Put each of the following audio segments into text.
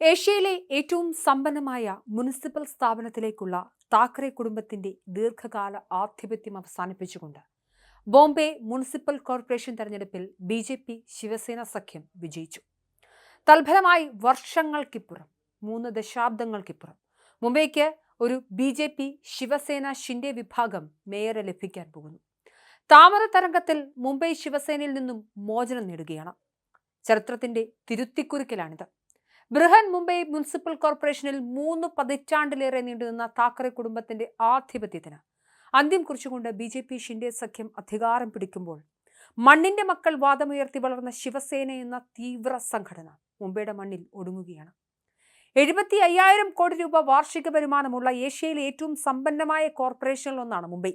ഏഷ്യയിലെ ഏറ്റവും സമ്പന്നമായ മുനിസിപ്പൽ സ്ഥാപനത്തിലേക്കുള്ള താക്കറെ കുടുംബത്തിന്റെ ദീർഘകാല ആധിപത്യം അവസാനിപ്പിച്ചുകൊണ്ട് ബോംബെ മുനിസിപ്പൽ കോർപ്പറേഷൻ തെരഞ്ഞെടുപ്പിൽ ബി ജെ പി ശിവസേന സഖ്യം വിജയിച്ചു. തൽഫലമായി വർഷങ്ങൾക്കിപ്പുറം മൂന്ന് ദശാബ്ദങ്ങൾക്കിപ്പുറം മുംബൈക്ക് ഒരു B J P Shiv Sena Shinde വിഭാഗം മേയറെ ലഭിക്കാൻ പോകുന്നു. താമര തരംഗത്തിൽ മുംബൈ ശിവസേനയിൽ നിന്നും മോചനം നേടുകയാണ്. ചരിത്രത്തിന്റെ തിരുത്തിക്കുറിക്കലാണിത് ബൃഹൻ മുംബൈ മുനിസിപ്പൽ കോർപ്പറേഷനിൽ മൂന്ന് പതിറ്റാണ്ടിലേറെ നീണ്ടുനിന്ന താക്കറെ കുടുംബത്തിന്റെ ആധിപത്യത്തിന് അന്ത്യം കുറിച്ചുകൊണ്ട് ബി ജെ പി ഷിൻഡെ സഖ്യം അധികാരം പിടിക്കുമ്പോൾ മണ്ണിന്റെ മക്കൾ വാദമുയർത്തി വളർന്ന ശിവസേന എന്ന തീവ്ര സംഘടന മുംബൈയുടെ മണ്ണിൽ ഒടുങ്ങുകയാണ്. എഴുപത്തി അയ്യായിരം കോടി രൂപ വാർഷിക വരുമാനമുള്ള ഏഷ്യയിലെ ഏറ്റവും സമ്പന്നമായ കോർപ്പറേഷനിൽ ഒന്നാണ് മുംബൈ.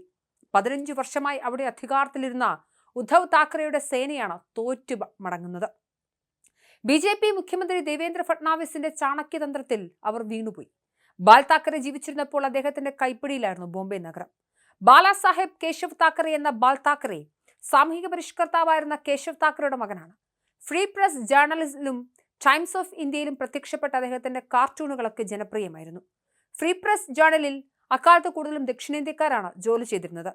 പതിനഞ്ച് വർഷമായി അവിടെ അധികാരത്തിലിരുന്ന ഉദ്ധവ് താക്കറെയുടെ സേനയാണ് തോറ്റു മടങ്ങുന്നത്. ബി ജെ പി മുഖ്യമന്ത്രി ദേവേന്ദ്ര ഫട്നാവിസിന്റെ ചാണക്യതന്ത്രത്തിൽ അവർ വീണുപോയി. ബാൽ താക്കറെ ജീവിച്ചിരുന്നപ്പോൾ അദ്ദേഹത്തിന്റെ കൈപ്പിടിയിലായിരുന്നു ബോംബെ നഗരം. ബാലാസാഹേബ് കേശവ് താക്കറെ എന്ന ബാൽ താക്കറെ സാമൂഹിക പരിഷ്കർത്താവായിരുന്ന കേശവ് താക്കറയുടെ മകനാണ്. ഫ്രീ പ്രസ് ജേർണലിസ്റ്റിലും ടൈംസ് ഓഫ് ഇന്ത്യയിലും പ്രത്യക്ഷപ്പെട്ട അദ്ദേഹത്തിന്റെ കാർട്ടൂണുകളൊക്കെ ജനപ്രിയമായിരുന്നു. ഫ്രീ പ്രസ് ജേർണലിൽ അക്കാലത്ത് കൂടുതലും ദക്ഷിണേന്ത്യക്കാരാണ് ജോലി ചെയ്തിരുന്നത്.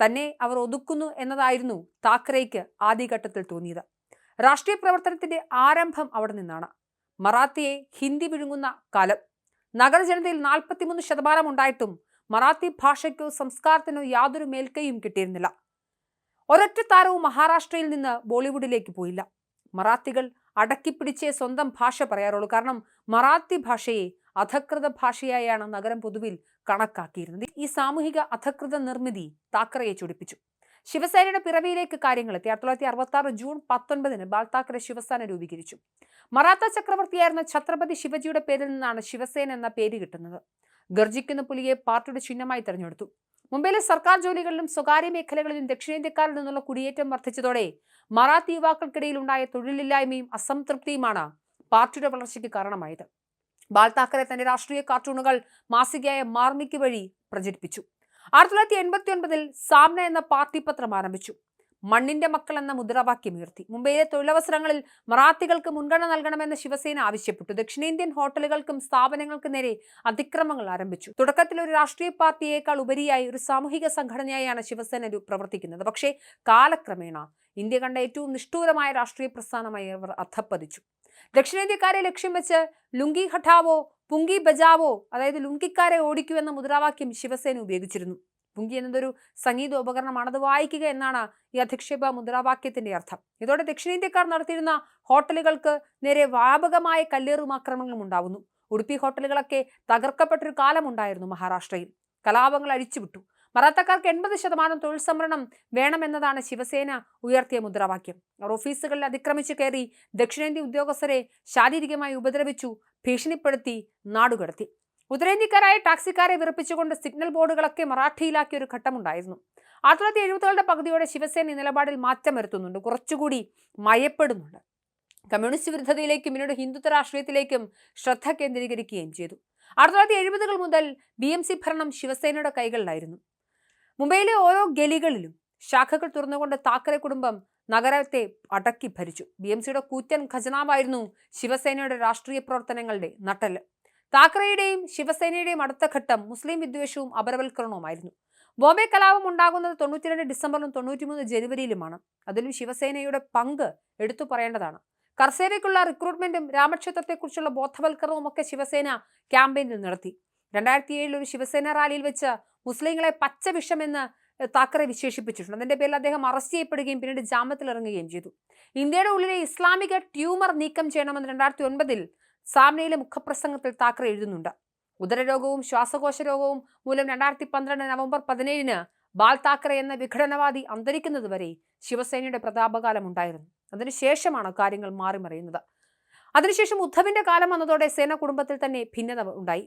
തന്നെ അവർ ഒതുക്കുന്നു എന്നതായിരുന്നു താക്കറേക്ക് ആദ്യഘട്ടത്തിൽ തോന്നിയത്. രാഷ്ട്രീയ പ്രവർത്തനത്തിന്റെ ആരംഭം അവിടെ നിന്നാണ്. മറാത്തിയെ ഹിന്ദി വിഴുങ്ങുന്ന കാലം. നഗരജനതയിൽ നാൽപ്പത്തിമൂന്ന് ശതമാനം ഉണ്ടായിട്ടും മറാത്തി ഭാഷയ്ക്കോ സംസ്കാരത്തിനോ യാതൊരു മേൽക്കൈയും കിട്ടിയിരുന്നില്ല. ഒരൊറ്റ താരവും മഹാരാഷ്ട്രയിൽ നിന്ന് ബോളിവുഡിലേക്ക് പോയില്ല. മറാത്തികൾ അടക്കിപ്പിടിച്ചേ സ്വന്തം ഭാഷ പറയാറുള്ളൂ. കാരണം മറാത്തി ഭാഷയെ അധകൃത ഭാഷയായാണ് നഗരം പൊതുവിൽ കണക്കാക്കിയിരുന്നത്. ഈ സാമൂഹിക അധകൃത നിർമ്മിതി താക്കറയെ ചൊടിപ്പിച്ചു. ശിവസേനയുടെ പിറവിയിലേക്ക് കാര്യങ്ങൾ എത്തി. ആയിരത്തി തൊള്ളായിരത്തി അറുപത്തി ആറ് ജൂൺ പത്തൊൻപതിന് ബാൽ താക്കറെ ശിവസേന രൂപീകരിച്ചു. മറാത്ത ചക്രവർത്തിയായിരുന്ന ഛത്രപതി ശിവജിയുടെ പേരിൽ നിന്നാണ് ശിവസേന എന്ന പേര് കിട്ടുന്നത്. ഗർജിക്കുന്ന പുലിയെ പാർട്ടിയുടെ ചിഹ്നമായി തെരഞ്ഞെടുത്തു. മുംബൈയിലെ സർക്കാർ ജോലികളിലും സ്വകാര്യ മേഖലകളിലും ദക്ഷിണേന്ത്യക്കാരിൽ നിന്നുള്ള കുടിയേറ്റം വർദ്ധിച്ചതോടെ മറാത്തി യുവാക്കൾക്കിടയിൽ ഉണ്ടായ തൊഴിലില്ലായ്മയും അസംതൃപ്തിയുമാണ് പാർട്ടിയുടെ വളർച്ചയ്ക്ക് കാരണമായത്. ബാൽ താക്കറെ തന്റെ രാഷ്ട്രീയ കാർട്ടൂണുകൾ മാസികയായ മാർമിക്ക് വഴി പ്രചരിപ്പിച്ചു. ആയിരത്തി തൊള്ളായിരത്തി എൺപത്തി ഒൻപതിൽ സാമ്ന എന്ന പാർട്ടി പത്രം ആരംഭിച്ചു. മണ്ണിന്റെ മക്കൾ എന്ന മുദ്രാവാക്യം ഉയർത്തി. മുംബൈയിലെ തൊഴിലവസരങ്ങളിൽ മറാത്തികൾക്ക് മുൻഗണന നൽകണമെന്ന് ശിവസേന ആവശ്യപ്പെട്ടു. ദക്ഷിണേന്ത്യൻ ഹോട്ടലുകൾക്കും സ്ഥാപനങ്ങൾക്കും നേരെ അതിക്രമങ്ങൾ ആരംഭിച്ചു. തുടക്കത്തിൽ ഒരു രാഷ്ട്രീയ പാർട്ടിയേക്കാൾ ഉപരിയായി ഒരു സാമൂഹിക സംഘടനയായാണ് ശിവസേന പ്രവർത്തിക്കുന്നത്. പക്ഷേ കാലക്രമേണ ഇന്ത്യ കണ്ട ഏറ്റവും നിഷ്ഠൂരമായ രാഷ്ട്രീയ പ്രസ്ഥാനമായി അവർ അധപ്പതിച്ചു ദക്ഷിണേന്ത്യക്കാരെ ലക്ഷ്യം വെച്ച് ലുങ്കി ഹഠാവോ പുങ്കി ബജാവോ അതായത് ലുങ്കിക്കാരെ ഓടിക്കൂ എന്ന മുദ്രാവാക്യം ശിവസേന ഉപയോഗിച്ചിരുന്നു. പുങ്കി എന്നതൊരു സംഗീത അത് വായിക്കുക എന്നാണ് ഈ അധിക്ഷേപ മുദ്രാവാക്യത്തിന്റെ അർത്ഥം. ഇതോടെ ദക്ഷിണേന്ത്യക്കാർ നടത്തിയിരുന്ന ഹോട്ടലുകൾക്ക് നേരെ വ്യാപകമായ കല്ലേറും ആക്രമണങ്ങളും ഉണ്ടാവുന്നു. ഉടുപ്പി ഹോട്ടലുകളൊക്കെ തകർക്കപ്പെട്ടൊരു കാലമുണ്ടായിരുന്നു മഹാരാഷ്ട്രയിൽ. കലാപങ്ങൾ അഴിച്ചുവിട്ടു. മറാത്തക്കാർക്ക് എൺപത് ശതമാനം തൊഴിൽ സംവരണം വേണമെന്നതാണ് ശിവസേന ഉയർത്തിയ മുദ്രാവാക്യം. അവർ ഓഫീസുകളിൽ അതിക്രമിച്ചു കയറി ദക്ഷിണേന്ത്യ ഉദ്യോഗസ്ഥരെ ശാരീരികമായി ഉപദ്രവിച്ചു ഭീഷണിപ്പെടുത്തി നാടുകടത്തി. ഉത്തരേന്ത്യക്കാരായ ടാക്സിക്കാരെ വിറപ്പിച്ചുകൊണ്ട് സിഗ്നൽ ബോർഡുകളൊക്കെ മറാഠിയിലാക്കിയ ഒരു ഘട്ടമുണ്ടായിരുന്നു. ആയിരത്തി തൊള്ളായിരത്തി എഴുപതുകളുടെ പകുതിയോടെ ശിവസേന നിലപാടിൽ മാറ്റം വരുത്തുന്നുണ്ട് കുറച്ചുകൂടി മയപ്പെടുന്നുണ്ട്. കമ്മ്യൂണിസ്റ്റ് വിരുദ്ധതയിലേക്കും പിന്നീട് ഹിന്ദുത്വ രാഷ്ട്രീയത്തിലേക്കും ശ്രദ്ധ കേന്ദ്രീകരിക്കുകയും ചെയ്തു. ആയിരത്തി തൊള്ളായിരത്തി എഴുപതുകൾ മുതൽ ബി എം സി ഭരണം ശിവസേനയുടെ കൈകളിലായിരുന്നു. മുംബൈയിലെ ഓരോ ഗലികളിലും ശാഖകൾ തുറന്നുകൊണ്ട് താക്കറെ കുടുംബം നഗരത്തെ അടക്കി ഭരിച്ചു. ബി എം സിയുടെ കൂറ്റൻ ഖജനാവായിരുന്നു ശിവസേനയുടെ രാഷ്ട്രീയ പ്രവർത്തനങ്ങളുടെ നട്ടൽ താക്കറയുടെയും ശിവസേനയുടെയും അടുത്ത ഘട്ടം മുസ്ലിം വിദ്വേഷവും അപരവൽക്കരണവുമായിരുന്നു. ബോംബെ കലാപം ഉണ്ടാകുന്നത് തൊണ്ണൂറ്റിരണ്ട് ഡിസംബറിലും തൊണ്ണൂറ്റിമൂന്ന് ജനുവരിയിലുമാണ്. അതിലും ശിവസേനയുടെ പങ്ക് എടുത്തു പറയേണ്ടതാണ്. കർസേനയ്ക്കുള്ള റിക്രൂട്ട്മെന്റും രാമക്ഷേത്രത്തെക്കുറിച്ചുള്ള ബോധവൽക്കരണവും ഒക്കെ ശിവസേന ക്യാമ്പയിനിൽ നടത്തി. രണ്ടായിരത്തി ഏഴിൽ ഒരു ശിവസേന റാലിയിൽ വെച്ച് മുസ്ലിങ്ങളെ പച്ചവിഷമെന്ന് താക്കറെ വിശേഷിപ്പിച്ചിട്ടുണ്ട്. അതിന്റെ പേരിൽ അദ്ദേഹം അറസ്റ്റ് ചെയ്യപ്പെടുകയും പിന്നീട് ജാമ്യത്തിൽ ഇറങ്ങുകയും ചെയ്തു. ഇന്ത്യയുടെ ഉള്ളിലെ ഇസ്ലാമിക ട്യൂമർ നീക്കം ചെയ്യണമെന്ന് രണ്ടായിരത്തി ഒൻപതിൽ സാമ്നയിലെ മുഖപ്രസംഗത്തിൽ താക്കറെ എഴുതുന്നുണ്ട്. ഉദരരോഗവും ശ്വാസകോശ രോഗവും മൂലം രണ്ടായിരത്തി പന്ത്രണ്ട് നവംബർ പതിനേഴിന് ബാൽ താക്കറെ എന്ന വിഘടനവാദി അന്തരിക്കുന്നതുവരെ ശിവസേനയുടെ പ്രതാപകാലം ഉണ്ടായിരുന്നു. അതിനുശേഷമാണ് കാര്യങ്ങൾ മാറിമറിയുന്നത്. അതിനുശേഷം ഉദ്ധവിന്റെ കാലം വന്നതോടെ സേന കുടുംബത്തിൽ തന്നെ ഭിന്നത ഉണ്ടായി.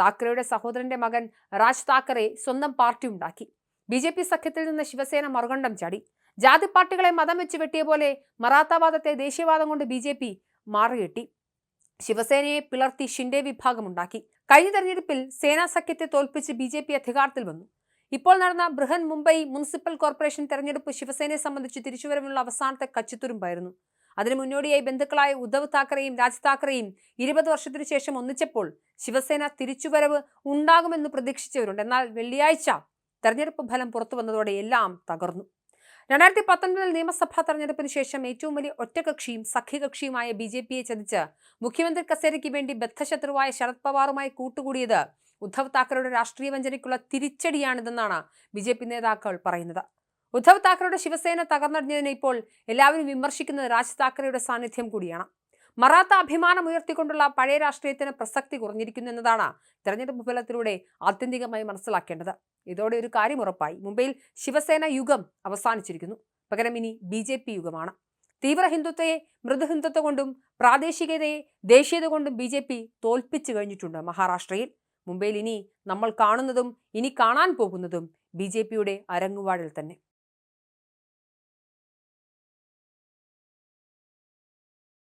താക്കറെയുടെ സഹോദരന്റെ മകൻ രാജ് താക്കറെ സ്വന്തം പാർട്ടി ഉണ്ടാക്കി. ബി ജെ പി സഖ്യത്തിൽ നിന്ന് ശിവസേന മറുകണ്ഠം ചാടി. ജാതി പാർട്ടികളെ മതം വെച്ച് വെട്ടിയ പോലെ മറാത്താവാദത്തെ ദേശീയവാദം കൊണ്ട് ബി ജെ പി മാറുകെട്ടി ശിവസേനയെ പിളർത്തി ഷിൻഡെ വിഭാഗമുണ്ടാക്കി കഴിഞ്ഞ തെരഞ്ഞെടുപ്പിൽ സേനാ സഖ്യത്തെ തോൽപ്പിച്ച് ബി ജെ പി അധികാരത്തിൽ വന്നു. ഇപ്പോൾ നടന്ന ബൃഹൻ മുംബൈ മുനിസിപ്പൽ കോർപ്പറേഷൻ തെരഞ്ഞെടുപ്പ് ശിവസേനയെ സംബന്ധിച്ച് തിരിച്ചുവരവിനുള്ള അവസാനത്തെ കച്ചിത്തുരുമ്പായിരുന്നു. അതിനു മുന്നോടിയായി ബന്ധുക്കളായ ഉദ്ധവ് താക്കറെയും രാജ് താക്കറെയും ഇരുപത് വർഷത്തിനു ശേഷം ഒന്നിച്ചപ്പോൾ ശിവസേന തിരിച്ചുവരവ് ഉണ്ടാകുമെന്ന് പ്രതീക്ഷിച്ചവരുണ്ട്. എന്നാൽ വെള്ളിയാഴ്ച തെരഞ്ഞെടുപ്പ് ഫലം പുറത്തു വന്നതോടെ എല്ലാം തകർന്നു. രണ്ടായിരത്തി പത്തൊൻപതിൽ നിയമസഭാ തെരഞ്ഞെടുപ്പിന് ശേഷം ഏറ്റവും വലിയ ഒറ്റകക്ഷിയും സഖ്യകക്ഷിയുമായ ബി ജെ പിയെ ചതിച്ച് മുഖ്യമന്ത്രി കസേരയ്ക്ക് വേണ്ടി ബദ്ധശത്രുവായ ശരത് പവാറുമായി കൂട്ടുകൂടിയത് ഉദ്ധവ് താക്കറെയുടെ രാഷ്ട്രീയ വഞ്ചനയ്ക്കുള്ള തിരിച്ചടിയാണിതെന്നാണ് ബി നേതാക്കൾ പറയുന്നത്. ഉദ്ധവ് താക്കറെയുടെ ശിവസേന തകർന്നടിഞ്ഞതിനെ ഇപ്പോൾ എല്ലാവരും വിമർശിക്കുന്നത് രാജ് താക്കറെയുടെ സാന്നിധ്യം കൂടിയാണ്. മറാത്ത അഭിമാനം ഉയർത്തിക്കൊണ്ടുള്ള പഴയ രാഷ്ട്രീയത്തിന് പ്രസക്തി കുറഞ്ഞിരിക്കുന്നു എന്നതാണ് തെരഞ്ഞെടുപ്പ് ഫലത്തിലൂടെ ആത്യന്തികമായി മനസ്സിലാക്കേണ്ടത്. ഇതോടെ ഒരു കാര്യം ഉറപ്പായി. മുംബൈയിൽ ശിവസേന യുഗം അവസാനിച്ചിരിക്കുന്നു. പകരം ഇനി ബി ജെ പി യുഗമാണ്. തീവ്ര ഹിന്ദുത്വയെ മൃദുഹിന്ദുത്വ കൊണ്ടും പ്രാദേശികതയെ ദേശീയത കൊണ്ടും ബി ജെ പി തോൽപ്പിച്ചു കഴിഞ്ഞിട്ടുണ്ട് മഹാരാഷ്ട്രയിൽ. മുംബൈയിൽ ഇനി നമ്മൾ കാണുന്നതും ഇനി കാണാൻ പോകുന്നതും ബി ജെ പിയുടെ അരങ്ങുവാഴിൽ തന്നെ.